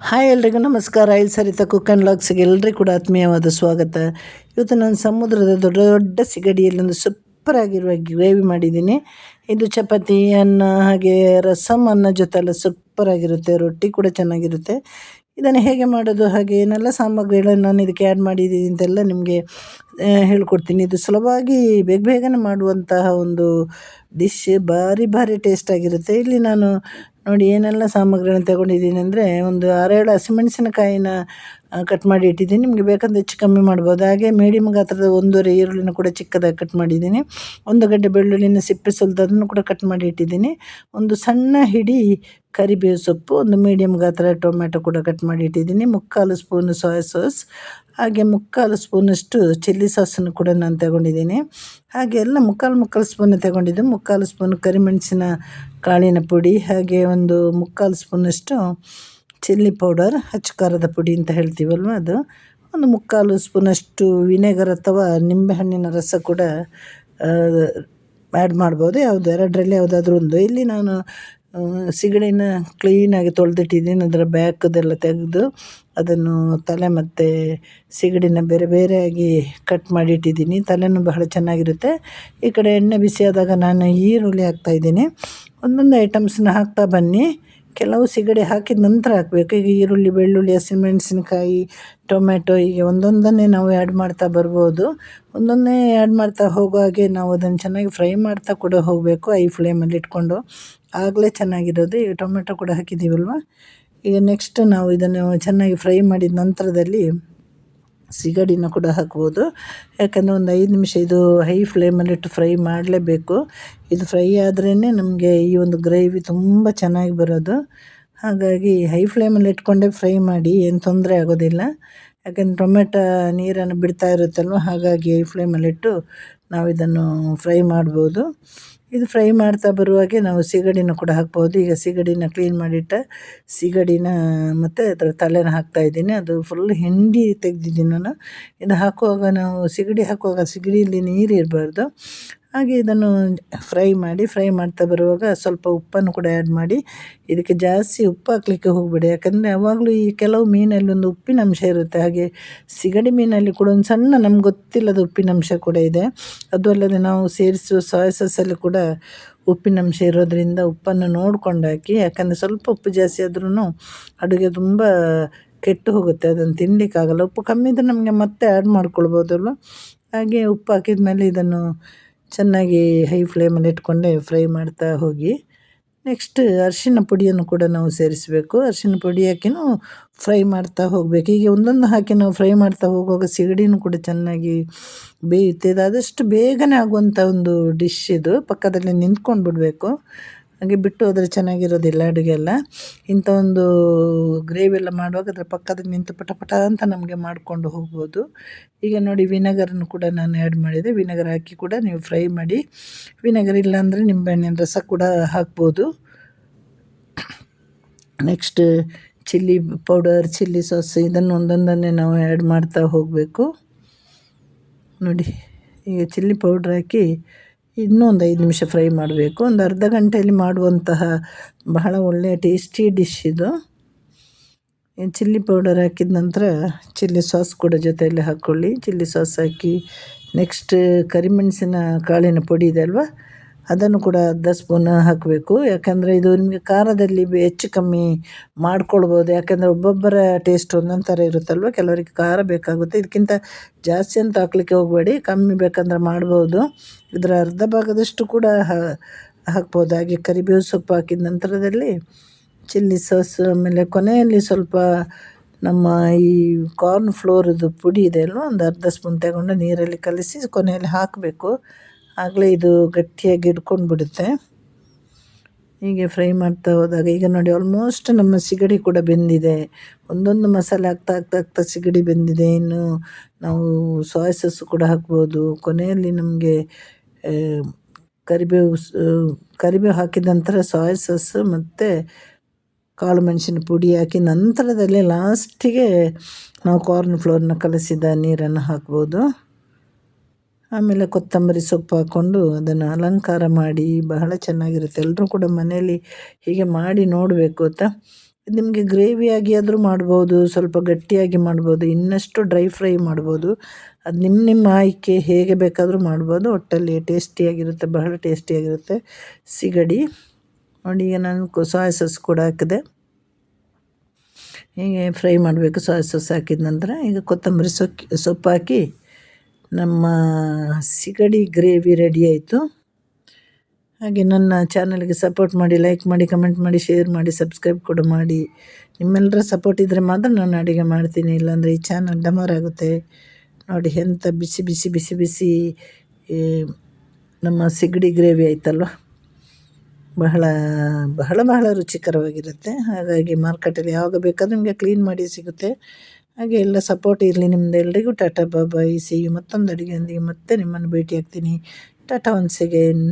Hi ಎಲ್ರಿಗೂ ನಮಸ್ಕಾರ. ಇಲ್ಲಿ ಸರಿತ ಕುಕ್ ಆ್ಯಂಡ್ ಲಾಗ್ಸಿಗೆ ಎಲ್ಲರಿಗೂ ಕೂಡ ಆತ್ಮೀಯವಾದ ಸ್ವಾಗತ. ಇವತ್ತು ನಾನು ಸಮುದ್ರದ ದೊಡ್ಡ ದೊಡ್ಡ ಸಿಗಡಿಯಲ್ಲಿ ಒಂದು ಸೂಪರ್ ಆಗಿರುವ ಗ್ರೇವಿ ಮಾಡಿದ್ದೀನಿ. ಇದು ಚಪಾತಿ, ಅನ್ನ, ಹಾಗೆ ರಸಮ್ ಅನ್ನ ಜೊತೆ ಎಲ್ಲ ಸೂಪರ್ ಆಗಿರುತ್ತೆ. ರೊಟ್ಟಿ ಕೂಡ ಚೆನ್ನಾಗಿರುತ್ತೆ. ಇದನ್ನು ಹೇಗೆ ಮಾಡೋದು, ಹಾಗೆ ಏನೆಲ್ಲ ಸಾಮಗ್ರಿಗಳನ್ನು ನಾನು ಇದಕ್ಕೆ ಆ್ಯಡ್ ಮಾಡಿದ್ದೀನಿ ಅಂತೆಲ್ಲ ನಿಮಗೆ ಹೇಳ್ಕೊಡ್ತೀನಿ. ಇದು ಸುಲಭವಾಗಿ ಬೇಗ ಬೇಗನೆ ಮಾಡುವಂತಹ ಒಂದು ಡಿಶ್ ಭಾರಿ ಭಾರಿ ಟೇಸ್ಟ್ ಆಗಿರುತ್ತೆ. ಇಲ್ಲಿ ನಾನು ನೋಡಿ ಏನೆಲ್ಲ ಸಾಮಗ್ರಿಗಳನ್ನು ತಗೊಂಡಿದ್ದೀನಿ ಅಂದರೆ ಒಂದು ಆರೇಳು ಹಸಿಮೆಣಸಿನಕಾಯಿನ ಕಟ್ ಮಾಡಿ ಇಟ್ಟಿದ್ದೀನಿ. ನಿಮಗೆ ಬೇಕಂದ್ರೆ ಹೆಚ್ಚು ಕಮ್ಮಿ ಮಾಡ್ಬೋದು. ಹಾಗೆ ಮೀಡಿಯಮ್ ಗಾತ್ರದ ಒಂದೂವರೆ ಈರುಳ್ಳಿನ ಕೂಡ ಚಿಕ್ಕದಾಗಿ ಕಟ್ ಮಾಡಿದ್ದೀನಿ. ಒಂದು ಗಡ್ಡೆ ಬೆಳ್ಳುಳ್ಳಿನ ಸಿಪ್ಪೆ ಸುಲಿದು ಅದನ್ನು ಕೂಡ ಕಟ್ ಮಾಡಿ ಇಟ್ಟಿದ್ದೀನಿ. ಒಂದು ಸಣ್ಣ ಹಿಡಿ ಕರಿಬೇವು ಸೊಪ್ಪು, ಒಂದು ಮೀಡಿಯಮ್ ಗಾತ್ರ ಟೊಮೆಟೊ ಕೂಡ ಕಟ್ ಮಾಡಿ ಇಟ್ಟಿದ್ದೀನಿ. ಮುಕ್ಕಾಲು ಸ್ಪೂನು ಸೋಯಾ ಸಾಸ್ ಹಾಗೆ ಮುಕ್ಕಾಲು ಸ್ಪೂನಷ್ಟು ಚಿಲ್ಲಿ ಸಾಸನ್ನು ಕೂಡ ನಾನು ತಗೊಂಡಿದ್ದೀನಿ. ಹಾಗೆ ಎಲ್ಲ ಮುಕ್ಕಾಲು ಮುಕ್ಕಾಲು ಸ್ಪೂನ್ ತಗೊಂಡಿದ್ದು. ಮುಕ್ಕಾಲು ಸ್ಪೂನ್ ಕರಿಮೆಣಸಿನ ಕಾಳಿನ ಪುಡಿ, ಹಾಗೆ ಒಂದು ಮುಕ್ಕಾಲು ಸ್ಪೂನಷ್ಟು ಚಿಲ್ಲಿ ಪೌಡರ್, ಹಚ್ಚು ಖಾರದ ಪುಡಿ ಅಂತ ಹೇಳ್ತೀವಲ್ವ ಅದು? ಒಂದು ಮುಕ್ಕಾಲು ಸ್ಪೂನಷ್ಟು ವಿನೆಗರ್ ಅಥವಾ ನಿಂಬೆಹಣ್ಣಿನ ರಸ ಕೂಡ ಆ್ಯಡ್ ಮಾಡ್ಬೋದು. ಯಾವುದು, ಎರಡರಲ್ಲಿ ಯಾವುದಾದ್ರೂ ಒಂದು. ಇಲ್ಲಿ ನಾನು ಸಿಗಡಿನ ಕ್ಲೀನಾಗಿ ತೊಳೆದಿಟ್ಟಿದ್ದೀನಿ. ಅದರ ಬ್ಯಾಕದೆಲ್ಲ ತೆಗೆದು ಅದನ್ನು ತಲೆ ಮತ್ತು ಸಿಗಡಿನ ಬೇರೆ ಬೇರೆಯಾಗಿ ಕಟ್ ಮಾಡಿ ಇಟ್ಟಿದ್ದೀನಿ ತಲೆನೂ ಬಹಳ ಚೆನ್ನಾಗಿರುತ್ತೆ. ಈ ಕಡೆ ಎಣ್ಣೆ ಬಿಸಿಯಾದಾಗ ನಾನು ಈರುಳ್ಳಿ ಹಾಕ್ತಾಯಿದ್ದೀನಿ ಒಂದೊಂದು ಐಟಮ್ಸನ್ನ ಹಾಕ್ತಾ ಬನ್ನಿ. ಕೆಲವು ಸಿಗಡಿ ಹಾಕಿದ ನಂತರ ಹಾಕಬೇಕು. ಈಗ ಈರುಳ್ಳಿ, ಬೆಳ್ಳುಳ್ಳಿ, ಹಸಿಮೆಣಸಿನ್ಕಾಯಿ ಟೊಮೆಟೊ ಹೀಗೆ ಒಂದೊಂದನ್ನೇ ನಾವು ಆ್ಯಡ್ ಮಾಡ್ತಾ ಬರ್ಬೋದು. ಒಂದೊಂದೇ ಆ್ಯಡ್ ಮಾಡ್ತಾ ಹೋಗೋ ಹಾಗೆ ನಾವು ಅದನ್ನು ಚೆನ್ನಾಗಿ ಫ್ರೈ ಮಾಡ್ತಾ ಕೂಡ ಹೋಗಬೇಕು ಐ ಫ್ಲೇಮಲ್ಲಿ ಇಟ್ಕೊಂಡು. ಆಗಲೇ ಚೆನ್ನಾಗಿರೋದು. ಈಗ ಟೊಮೆಟೊ ಕೂಡ ಹಾಕಿದ್ದೀವಲ್ವ? ಈಗ ನೆಕ್ಸ್ಟ್ ನಾವು ಇದನ್ನು ಚೆನ್ನಾಗಿ ಫ್ರೈ ಮಾಡಿದ ನಂತರದಲ್ಲಿ ಸಿಗಡಿನ ಕೂಡ ಹಾಕ್ಬೋದು. ಯಾಕಂದರೆ ಒಂದು ಐದು ನಿಮಿಷ ಇದು ಹೈ ಫ್ಲೇಮಲ್ಲಿಟ್ಟು ಫ್ರೈ ಮಾಡಲೇಬೇಕು. ಇದು ಫ್ರೈ ಆದ್ರೇ ನಮಗೆ ಈ ಒಂದು ಗ್ರೇವಿ ತುಂಬ ಚೆನ್ನಾಗಿ ಬರೋದು. ಹಾಗಾಗಿ ಹೈ ಫ್ಲೇಮಲ್ಲಿ ಇಟ್ಕೊಂಡೇ ಫ್ರೈ ಮಾಡಿ, ಏನು ತೊಂದರೆ ಆಗೋದಿಲ್ಲ. ಯಾಕಂದರೆ ಟೊಮೆಟೊ ನೀರನ್ನು ಬಿಡ್ತಾ ಇರುತ್ತಲ್ವ, ಹಾಗಾಗಿ ಹೈ ಫ್ಲೇಮಲ್ಲಿಟ್ಟು ನಾವು ಇದನ್ನು ಫ್ರೈ ಮಾಡ್ಬೋದು. ಇದು ಫ್ರೈ ಮಾಡ್ತಾ ಬರುವಾಗೆ ನಾವು ಸಿಗಡಿನ ಕೂಡ ಹಾಕ್ಬೋದು. ಈಗ ಸಿಗಡಿನ ಕ್ಲೀನ್ ಮಾಡಿಟ್ಟ ಸಿಗಡಿನ ಮತ್ತು ಅದರ ತಲೆನ ಹಾಕ್ತಾಯಿದ್ದೀನಿ ಅದು ಫುಲ್ ಹಿಂಡಿ ತೆಗೆದಿದ್ದೀನಿ ನಾನು. ಇದು ಹಾಕುವಾಗ ನಾವು ಸಿಗಡಿ ಹಾಕುವಾಗ ಸಿಗಡಿಯಲ್ಲಿ ನೀರು ಇರಬಾರ್ದು. ಹಾಗೆ ಇದನ್ನು ಫ್ರೈ ಮಾಡಿ, ಫ್ರೈ ಮಾಡ್ತಾ ಬರುವಾಗ ಸ್ವಲ್ಪ ಉಪ್ಪನ್ನು ಕೂಡ ಆ್ಯಡ್ ಮಾಡಿ, ಇದಕ್ಕೆ ಜಾಸ್ತಿ ಉಪ್ಪು ಹಾಕ್ಲಿಕ್ಕೆ ಹೋಗಬೇಡಿ. ಯಾಕಂದರೆ ಯಾವಾಗಲೂ ಈ ಕೆಲವು ಮೀನಲ್ಲಿ ಒಂದು ಉಪ್ಪಿನ ಅಂಶ ಇರುತ್ತೆ. ಹಾಗೆ ಸಿಗಡಿ ಮೀನಲ್ಲಿ ಕೂಡ ಒಂದು ಸಣ್ಣ ನಮ್ಗೆ ಗೊತ್ತಿಲ್ಲದ ಉಪ್ಪಿನ ಅಂಶ ಕೂಡ ಇದೆ. ಅದು ಅಲ್ಲದೆ ನಾವು ಸೇರಿಸುವ ಸೋಯಾ ಕೂಡ ಉಪ್ಪಿನಂಶ ಇರೋದರಿಂದ ಉಪ್ಪನ್ನು ನೋಡ್ಕೊಂಡು ಹಾಕಿ, ಯಾಕಂದರೆ ಸ್ವಲ್ಪ ಉಪ್ಪು ಜಾಸ್ತಿ ಆದ್ರೂ ಅಡುಗೆ ತುಂಬ ಕೆಟ್ಟು ಹೋಗುತ್ತೆ. ಅದನ್ನು ತಿನ್ನಲಿಕ್ಕಾಗಲ್ಲ ಉಪ್ಪು ಕಮ್ಮಿ ಇದ್ದರೆ ನಮಗೆ ಮತ್ತೆ ಆ್ಯಡ್ ಮಾಡ್ಕೊಳ್ಬೋದಲ್ವ? ಹಾಗೆ ಉಪ್ಪು ಹಾಕಿದ ಮೇಲೆ ಇದನ್ನು ಚೆನ್ನಾಗಿ ಹೈ ಫ್ಲೇಮಲ್ಲಿ ಇಟ್ಕೊಂಡೆ ಫ್ರೈ ಮಾಡ್ತಾ ಹೋಗಿ. ನೆಕ್ಸ್ಟ್ ಅರಿಶಿನ ಪುಡಿಯನ್ನು ಕೂಡ ನಾವು ಸೇರಿಸಬೇಕು. ಅರಿಶಿನ ಪುಡಿ ಹಾಕಿನೂ ಫ್ರೈ ಮಾಡ್ತಾ ಹೋಗಬೇಕು. ಹೀಗೆ ಒಂದೊಂದು ಹಾಕಿ ನಾವು ಫ್ರೈ ಮಾಡ್ತಾ ಹೋಗುವಾಗ ಸಿಗಡಿನೂ ಕೂಡ ಚೆನ್ನಾಗಿ ಬೇಯುತ್ತೆ. ಇದು ಆದಷ್ಟು ಬೇಗನೆ ಆಗುವಂಥ ಒಂದು ಡಿಶ್ ಇದು. ಪಕ್ಕದಲ್ಲಿ ನಿಂತ್ಕೊಂಡು ಬಿಡಬೇಕು ಹಾಗೆ ಬಿಟ್ಟು ಹೋದರೆ ಚೆನ್ನಾಗಿರೋದಿಲ್ಲ ಅಡುಗೆ ಎಲ್ಲ ಇಂಥ ಒಂದು ಗ್ರೇವಿ ಎಲ್ಲ ಮಾಡುವಾಗ ಅದರ ಪಕ್ಕದಲ್ಲಿ ನಿಂತು ಪಟ ಪಟ ಅಂತ ನಮಗೆ ಮಾಡಿಕೊಂಡು ಹೋಗ್ಬೋದು. ಈಗ ನೋಡಿ ವಿನೆಗರನ್ನು ಕೂಡ ನಾನು ಆ್ಯಡ್ ಮಾಡಿದೆ. ವಿನೆಗರ್ ಹಾಕಿ ಕೂಡ ನೀವು ಫ್ರೈ ಮಾಡಿ. ವಿನೆಗರ್ ಇಲ್ಲಾಂದರೆ ನಿಂಬೆಹಣ್ಣಿನ ರಸ ಕೂಡ ಹಾಕ್ಬೋದು. Next chilli powder chilli sauce ಇದನ್ನು ಒಂದೊಂದನ್ನೇ ನಾವು ಆ್ಯಡ್ ಮಾಡ್ತಾ ಹೋಗಬೇಕು. ನೋಡಿ, ಈಗ ಚಿಲ್ಲಿ ಪೌಡ್ರ್ ಹಾಕಿ ಇನ್ನೂ ಒಂದು ಐದು ನಿಮಿಷ ಫ್ರೈ ಮಾಡಬೇಕು. ಒಂದು ಅರ್ಧ ಗಂಟೆಯಲ್ಲಿ ಮಾಡುವಂತಹ ಬಹಳ ಒಳ್ಳೆಯ ಟೇಸ್ಟಿ ಡಿಶ್ ಇದು. ಚಿಲ್ಲಿ ಪೌಡರ್ ಹಾಕಿದ ನಂತರ ಚಿಲ್ಲಿ ಸಾಸ್ ಕೂಡ ಜೊತೆಯಲ್ಲಿ ಹಾಕ್ಕೊಳ್ಳಿ ಚಿಲ್ಲಿ ಸಾಸ್ ಹಾಕಿ ನೆಕ್ಸ್ಟ್ ಕರಿಮೆಣಸಿನ ಕಾಳಿನ ಪುಡಿ ಇದೆ ಅಲ್ವಾ? ಅದನ್ನು ಕೂಡ ಅರ್ಧ ಸ್ಪೂನ್ ಹಾಕಬೇಕು. ಯಾಕಂದರೆ ಇದು ನಿಮಗೆ ಖಾರದಲ್ಲಿ ಹೆಚ್ಚು ಕಮ್ಮಿ ಮಾಡ್ಕೊಳ್ಬೋದು. ಯಾಕಂದರೆ ಒಬ್ಬೊಬ್ಬರ ಟೇಸ್ಟ್ ಒಂದೊಂದು ಥರ ಇರುತ್ತಲ್ವ? ಕೆಲವರಿಗೆ ಖಾರ ಬೇಕಾಗುತ್ತೆ. ಇದಕ್ಕಿಂತ ಜಾಸ್ತಿ ಅಂತ ಹಾಕ್ಲಿಕ್ಕೆ ಹೋಗಬೇಡಿ. ಕಮ್ಮಿ ಬೇಕಂದ್ರೆ ಮಾಡ್ಬೋದು. ಇದರ ಅರ್ಧ ಭಾಗದಷ್ಟು ಕೂಡ ಹಾಕ್ಬೋದು. ಹಾಗೆ ಕರಿಬೇವು ಸೊಪ್ಪು ಹಾಕಿದ ನಂತರದಲ್ಲಿ ಚಿಲ್ಲಿ ಸಾಸ್, ಆಮೇಲೆ ಕೊನೆಯಲ್ಲಿ ಸ್ವಲ್ಪ ನಮ್ಮ ಈ ಕಾರ್ನ್ ಫ್ಲೋರ್ದು ಪುಡಿ ಇದೆ ಅಲ್ವ? ಒಂದು ಅರ್ಧ ಸ್ಪೂನ್ ತಗೊಂಡು ನೀರಲ್ಲಿ ಕಲಸಿ ಕೊನೆಯಲ್ಲಿ ಹಾಕಬೇಕು. ಆಗಲೇ ಇದು ಗಟ್ಟಿಯಾಗಿ ಹಿಡ್ಕೊಂಡು ಬಿಡುತ್ತೆ ಹೀಗೆ ಫ್ರೈ ಮಾಡ್ತಾ ಹೋದಾಗ ಈಗ ನೋಡಿ ಆಲ್ಮೋಸ್ಟ್ ನಮ್ಮ ಸಿಗಡಿ ಕೂಡ ಬೆಂದಿದೆ. ಒಂದೊಂದು ಮಸಾಲೆ ಹಾಕ್ತಾ ಹಾಕ್ತಾ ಹಾಕ್ತಾ ಸಿಗಡಿ ಬೆಂದಿದೆ. ಇನ್ನು ನಾವು ಸೋಯಾ ಸಾಸು ಕೂಡ ಹಾಕ್ಬೋದು. ಕೊನೆಯಲ್ಲಿ ನಮಗೆ ಕರಿಬೇವು ಕರಿಬೇವು ಹಾಕಿದ ನಂತರ ಸೋಯಾ ಸಾಸ್ ಮತ್ತು ಕಾಳು ಮೆಣಸಿನ ಪುಡಿ ಹಾಕಿ ನಂತರದಲ್ಲಿ ಲಾಸ್ಟಿಗೆ ನಾವು ಕಾರ್ನ್ ಫ್ಲೋರ್ನ ಕಲಸಿದ ನೀರನ್ನು ಹಾಕ್ಬೋದು. ಆಮೇಲೆ ಕೊತ್ತಂಬರಿ ಸೊಪ್ಪು ಹಾಕ್ಕೊಂಡು ಅದನ್ನು ಅಲಂಕಾರ ಮಾಡಿ ಬಹಳ ಚೆನ್ನಾಗಿರುತ್ತೆ. ಎಲ್ಲರೂ ಕೂಡ ಮನೆಯಲ್ಲಿ ಹೀಗೆ ಮಾಡಿ ನೋಡಬೇಕು ಅಂತ. ನಿಮಗೆ ಗ್ರೇವಿಯಾಗಿ ಆದರೂ ಮಾಡ್ಬೋದು, ಸ್ವಲ್ಪ ಗಟ್ಟಿಯಾಗಿ ಮಾಡ್ಬೋದು, ಇನ್ನಷ್ಟು ಡ್ರೈ ಫ್ರೈ ಮಾಡ್ಬೋದು. ಅದು ನಿಮ್ಮ ನಿಮ್ಮ ಆಯ್ಕೆ ಹೇಗೆ ಬೇಕಾದರೂ ಮಾಡ್ಬೋದು. ಒಟ್ಟಲ್ಲಿ ಟೇಸ್ಟಿಯಾಗಿರುತ್ತೆ, ಬಹಳ ಟೇಸ್ಟಿಯಾಗಿರುತ್ತೆ. ಸಿಗಡಿ. ನೋಡಿ, ಈಗ ನಾನು ಸೋಯಾ ಸಾಸ್ ಕೂಡ ಹಾಕಿದೆ. ಹೀಗೆ ಫ್ರೈ ಮಾಡಬೇಕು ಸೋಯಾ ಸಾಸ್ ಹಾಕಿದ ನಂತರ ಈಗ ಕೊತ್ತಂಬರಿ ಸೊಕ್ಕಿ, ಸೊಪ್ಪು ಹಾಕಿ ನಮ್ಮ ಸಿಗಡಿ ಗ್ರೇವಿ ರೆಡಿ ಆಯಿತು. ಹಾಗೆ ನನ್ನ ಚಾನಲ್ಗೆ ಸಪೋರ್ಟ್ ಮಾಡಿ, ಲೈಕ್ ಮಾಡಿ, ಕಮೆಂಟ್ ಮಾಡಿ, ಶೇರ್ ಮಾಡಿ, ಸಬ್ಸ್ಕ್ರೈಬ್ ಕೂಡ ಮಾಡಿ. ನಿಮ್ಮೆಲ್ಲರ ಸಪೋರ್ಟ್ ಇದ್ದರೆ ಮಾತ್ರ ನಾನು ಅಡುಗೆ ಮಾಡ್ತೀನಿ, ಇಲ್ಲಾಂದರೆ ಈ ಚಾನಲ್ ಡಮರ್ ಆಗುತ್ತೆ. ನೋಡಿ ಎಂಥ ಬಿಸಿ ಬಿಸಿ ಬಿಸಿ ಬಿಸಿ ನಮ್ಮ ಸಿಗಡಿ ಗ್ರೇವಿ ಆಯ್ತಲ್ವ? ಬಹಳ ಬಹಳ ಬಹಳ ರುಚಿಕರವಾಗಿರುತ್ತೆ. ಹಾಗಾಗಿ ಮಾರ್ಕೆಟಲ್ಲಿ ಯಾವಾಗ ಬೇಕಾದ್ರೂ ನಿಮಗೆ ಕ್ಲೀನ್ ಮಾಡಿ ಸಿಗುತ್ತೆ. ಹಾಗೆ ಎಲ್ಲ ಸಪೋರ್ಟ್ ಇರಲಿ ನಿಮ್ದು. ಎಲ್ರಿಗೂ ಟಾಟಾ ಬಾಬಾಯ್ ಸಿ ಯು ಮತ್ತೊಂದು ಅಡುಗೆಯೊಂದಿಗೆ ಮತ್ತೆ ನಿಮ್ಮನ್ನು ಭೇಟಿಯಾಗ್ತೀನಿ. Tata once again